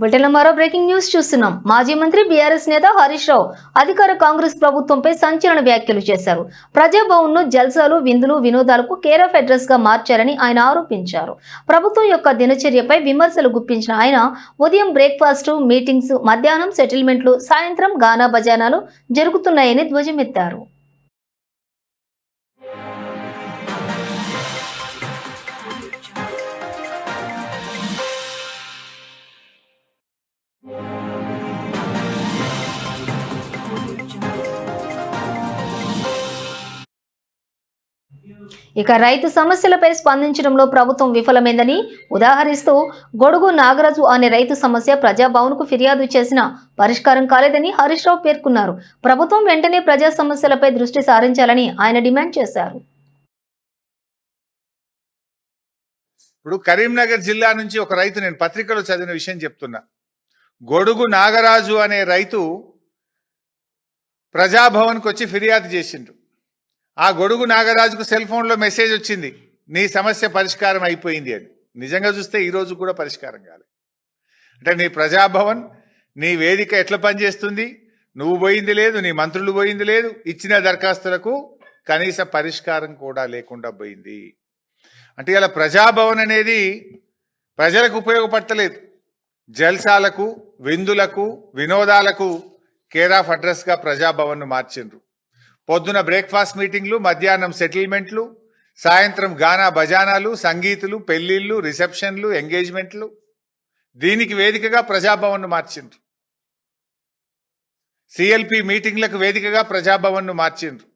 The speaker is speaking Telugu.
బులెటిన్లో మరో బ్రేకింగ్ న్యూస్ చూస్తున్నాం. మాజీ మంత్రి బీఆర్ఎస్ నేత హరీష్ రావు అధికార కాంగ్రెస్ ప్రభుత్వంపై సంచలన వ్యాఖ్యలు చేశారు. ప్రజాభవన్ను జల్సాలు విందులు వినోదాలకు కేర్ ఆఫ్ అడ్రస్గా మార్చారని ఆయన ఆరోపించారు. ప్రభుత్వం యొక్క దినచర్యపై విమర్శలు గుప్పించిన ఆయన ఉదయం బ్రేక్ఫాస్ట్ మీటింగ్స్ మధ్యాహ్నం సెటిల్మెంట్లు సాయంత్రం గానా బజానాలు జరుగుతున్నాయని ధ్వజమెత్తారు. ఇక రైతు సమస్యలపై స్పందించడంలో ప్రభుత్వం విఫలమైందని ఉదాహరిస్తూ గొడుగు నాగరాజు అనే రైతు సమస్య ప్రజాభవన్కు ఫిర్యాదు చేసిన పరిష్కారం కాలేదని హరీష్ రావు పేర్కొన్నారు. ప్రభుత్వం వెంటనే ప్రజా సమస్యలపై దృష్టి సారించాలని ఆయన డిమాండ్ చేశారు. ఇప్పుడు కరీంనగర్ జిల్లా నుంచి ఒక రైతు నేను పత్రికలో చదివిన విషయం చెప్తున్నా. గొడుగు నాగరాజు అనే రైతు ప్రజాభవన్కి వచ్చి ఫిర్యాదు చేసిండు. ఆ గొడుగు నాగరాజుకు సెల్ ఫోన్లో మెసేజ్ వచ్చింది. నీ సమస్య పరిష్కారం అయిపోయింది అని. నిజంగా చూస్తే ఈరోజు కూడా పరిష్కారం కాలేదు అంటే నీ ప్రజాభవన్ నీ వేదిక ఎట్లా పనిచేస్తుంది? నువ్వు పోయింది లేదు నీ మంత్రులు పోయింది లేదు ఇచ్చిన దరఖాస్తులకు కనీస పరిష్కారం కూడా లేకుండా పోయింది. అంటే ఇలా ప్రజాభవన్ అనేది ప్రజలకు ఉపయోగపడతలేదు. జల్సాలకు విందులకు వినోదాలకు కేర్ ఆఫ్ అడ్రస్గా ప్రజాభవన్ను మార్చిండ్రు. పొద్దున బ్రేక్ఫాస్ట్ మీటింగ్లు మధ్యాహ్నం సెటిల్మెంట్లు సాయంత్రం గానా భజానాలు సంగీతులు పెళ్ళిళ్ళు రిసెప్షన్లు ఎంగేజ్మెంట్లు. దీనికి వేదికగా ప్రజాభవన్ను మార్చిండ్రు. సిఎల్పి మీటింగ్లకు వేదికగా ప్రజాభవన్ను మార్చిండ్రు.